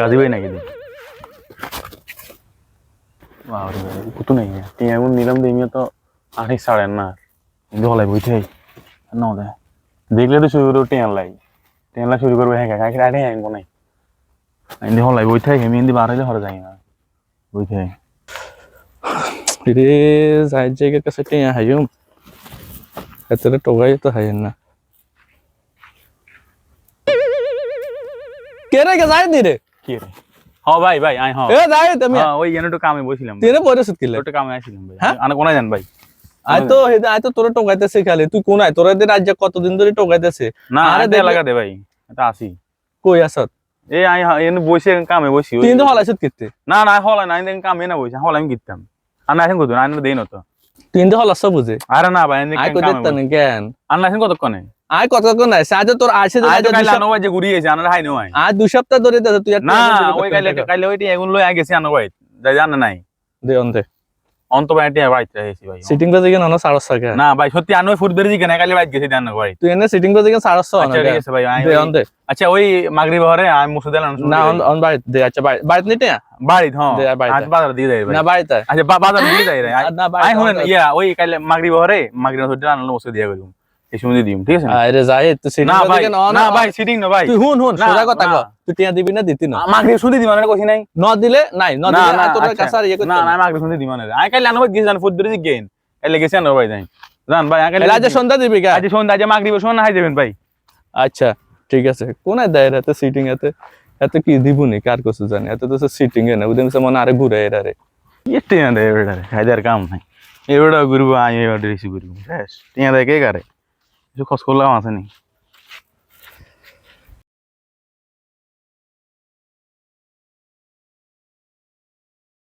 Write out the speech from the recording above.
গাজি ভাই নাকি দিন? বাবারে কুতু নেই টিয়া এমন নিলাম দিমিয়া তো আঠি সাড়ে না। হলাই বইতে ন দে। দেখলে তো শুরু করো টিয়ান লাই। টিয়ান লাই শুরু করবে হ্যাঁ কাকে আঠে আইন নাই। আইন হলাই বইতে হেমি এন্দি বার হইলে হরে যাই না। বইতে রে যাই জায়গার কাছে টিয়া হাইম এত টোকাই তো হাইন না। কে রে কে যাই দি রে? কি রে? হ ভাই ভাই আই হ। এ যাই তুমি ওই এনে কামে বসছিলাম তেরে পরে সুত কিলে একটু কামে ভাই। হ্যাঁ? আনা কোনায় যান ভাই। আই তো হেদে আই তো তোরে টোকাইতেছে খালি। তুই কোন আই তোরে যে রাজ্য কতদিন ধরে টোকাইতেছে না আরে দে ভাই। এটা আসি। কই আসত এই আই হ- এনে বসে কামে বসি ওই- তুই তো হলাইছত কিতে না না হলাই না আমি কামে না বসে হলাই আমি গিতাম আর না এখন কত না দেই না তো। তুই তো হলাস বুঝে? আরে না ভাই আই আর না এখন কতক্ষণে? আই কত কোন নাই আজ তোর আসে আই রাজ্য কাইলে আনো যে ঘুরি গেছে আনার হাই নয়। আজ দুই সপ্তাহ ধরে দেখে তুই না ওই কাইলে কাইলে ওইটি এগুন লই আগে গেছি আনো ভাই যাই জানা নাই? দে অন্তে অন্ত ভাই এটি বাইতে হয়েছি ভাই সিটিং বাজে কেন? না সাড়ে ছয় না ভাই সত্যি আনো ফুট বেরিয়ে কেন? কাইলে বাইতে গেছি জানো ভাই। তুই এনে সিটিং বাজে কেন? সাড়ে ছয় আচ্ছা ঠিক আছে ভাই দে অন্তে আচ্ছা ওই মাগরি বহরে আমি মুসুদ আলান না অন অন বাড়িতে দে আচ্ছা বাড়ি- বাড়িতে নিতে? বাড়ি হ্যাঁ। দে। আজ বাজার দিয়ে দেয় ভাই। না বাড়িতে আচ্ছা বাজার দিয়ে দেয় রে। না বাড়িতে আই আমাদের- ইয়া ওই কাইলে মাগরি বহরে মাগরি হতে আনলো বসে দিয়ে গেলুম। এই সময় দিম ঠিক আছে? আরে যাই তুই সিটিং না ভাই না ভাই সিটিং না ভাই। তুই হুন হুন সোজা কথা না। তুই টিয়া দিবি না দিতি না। মাগরি দিবা না কইছি নাই? ন দিলে নাই ন না দিলে না না তোর আচ্ছা। কাছে আর ইয়ে করতে না না মাগরি শুধু দিবা না আই কাইলে আনো গেছি জান গেন কাইলে গেছি আনো ভাই যাই। জান ভাই আই কাইলে আজ সন্ধ্যা দিবি কা আজ সন্ধ্যা আজ মাগরি বসে না হাই যাবেন ভাই। আচ্ছা ঠিক আছে। কোনায় দেয় এত সিটিং এতে এত কি দিবনি কার কিছু জানি এত তো সিটিং এ না মনে আরে ঘুরে এরা রে এতে না রে হায়দার কাম নাই। এবারে ঘুরবো আই এবারে রিসিভ করব শেষ টিয়া কে কারে কিছু খোঁজ করলাম আছে নি